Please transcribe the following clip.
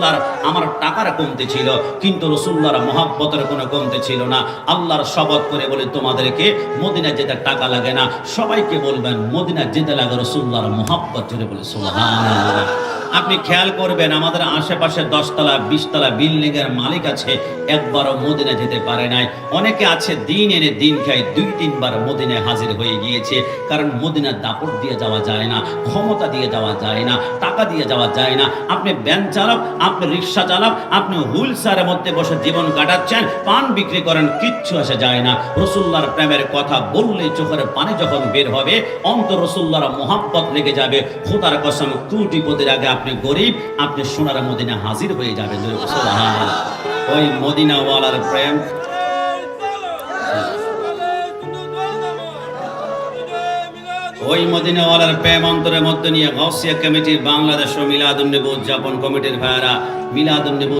রসুল্লাহর আমার টাকার কমতে ছিল, কিন্তু রসুল্লার মহাব্বতের কোনো কমতে ছিল না। আল্লাহর শপথ করে বলে, তোমাদেরকে মদিনা যেতে টাকা লাগে না। সবাইকে বলবেন মদিনা যেতে লাগে রসুল্লার মহাব্বত জুড়ে বলে, সুবহানাল্লাহ। আপনি খেয়াল করবেন, আমাদের আশেপাশে দশতলা, বিশতলা বিল্ডিং এর মালিক আছে, একবারও মদিনা যেতে পারে নাই। অনেকে আছে দিন এনে দিন খায়, দুই, তিনবার মদিনায় হাজির হয়ে গিয়েছে, কারণ মদিনার দাপট দিয়ে যাওয়া যায় না, ক্ষমতা দিয়ে যাওয়া যায় না, টাকা দিয়ে যাওয়া যায় না। আপনি ব্যান চালক, আপনি রিক্সা চালক, আপনি হুইল চেয়ারের মধ্যে বসে জীবন কাটাচ্ছেন, পান বিক্রি করেন, কিচ্ছু আসে যায় না। রসুল্লার প্রেমের কথা বললে চোখের পানি যখন বের হবে অন্ত রসুল্লার মোহাব্বত লেগে যাবে। খোদার কসম, কুটিপতির আগে আপনি গরিব, আপনি সোনার মদিনা হাজির হয়ে যাবেন। ওই মদিনাওয়ালার প্রেম ওই মদিনাওয়ালার প্রেম অন্তরের মধ্যে নিয়ে গসিয়া কমিটির বাংলাদেশ ও মিলাদুন্নবী উদযাপন কমিটির ভাইয়ারা মিলাদুন্নবী